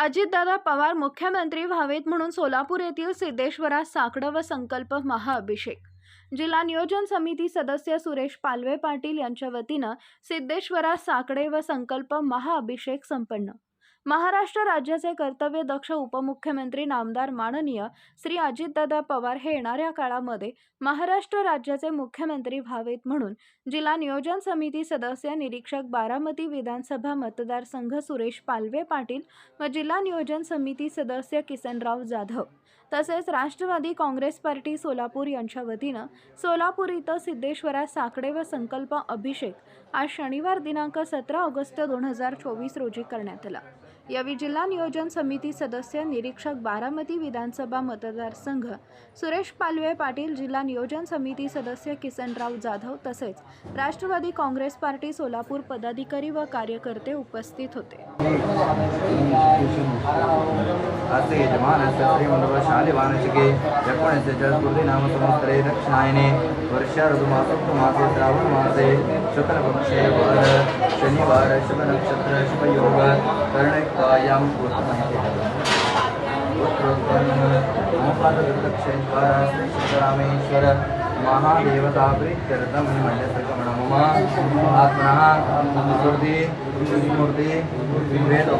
अजितदादा पवार मुख्यमंत्री व्हावेत म्हणून सोलापूर येथील सिद्धेश्वरा साकडं व संकल्प महाअभिषेक. जिल्हा नियोजन समिती सदस्य सुरेश पालवे पाटील यांच्या वतीनं सिद्धेश्वरा साकडे व संकल्प महाअभिषेक संपन्न महाराष्ट्र राज्याचे कर्तव्य दक्ष उपमुख्यमंत्री नामदार माननीय श्री अजितदादा पवार हे येणाऱ्या काळामध्ये महाराष्ट्र राज्याचे मुख्यमंत्री व्हावेत म्हणून जिल्हा नियोजन समिती सदस्य निरीक्षक बारामती विधानसभा मतदारसंघ सुरेश पालवे पाटील व जिल्हा नियोजन समिती सदस्य किसनराव जाधव तसेच राष्ट्रवादी काँग्रेस पार्टी सोलापूर यांच्या वतीनं सोलापूर इथं सिद्धेश्वरा साकडे व संकल्प अभिषेक आज शनिवार दिनांक सतरा ऑगस्ट दोन हजार चोवीस रोजी करण्यात आला. यावेळी जिल्हा नियोजन समिती सदस्य निरीक्षक बारामती विधानसभा मतदारसंघ सुरेश पालवे पाटील जिल्हा नियोजन समिती सदस्य किसनराव जाधव तसेच राष्ट्रवादी काँग्रेस पार्टी सोलापूर पदाधिकारी व कार्यकर्ते उपस्थित होते. अस्य यजमानस्य श्रीमण्डलशालिवानशिके यक्ष्मणस्य च स्मृतिनाम शुक्लपक्षे शनिवार शुभनक्षत्र शुभयोग कर्णयुक्तायां उत्तरोत्तरक्षेश्वर श्रीरामेश्वर महादेवता प्रीत्यर्थं मण्डलसगमन मम आत्मनः स्मृति स्मृति वेदोक्त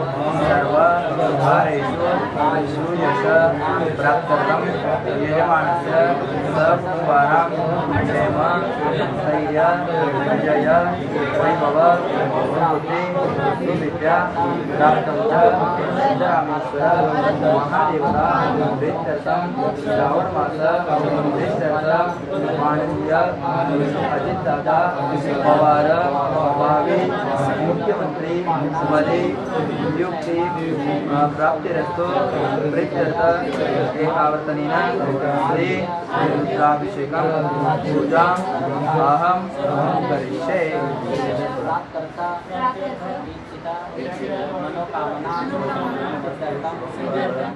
सर्व कार्येषु सुयश प्राप्त्यर्थं यजमानस्य सकुटुम्बानां क्षेम स्थैर्य विजय वैभव समृद्धि सुविद्या प्राप्तं च सिद्धरामेश्वर महादेवता प्रीत्यर्थं श्रावणमास प्रीत्यर्थं माननीय अजितदादा पवार भावी मुख्यमंत्री मध्ये नियुक्ती प्राप्तिरस्तु प्रीत्यर्थ एकावर्तनेन श्री रुद्राभिषेकं पूजाम् अहं करिष्ये। मनोकामना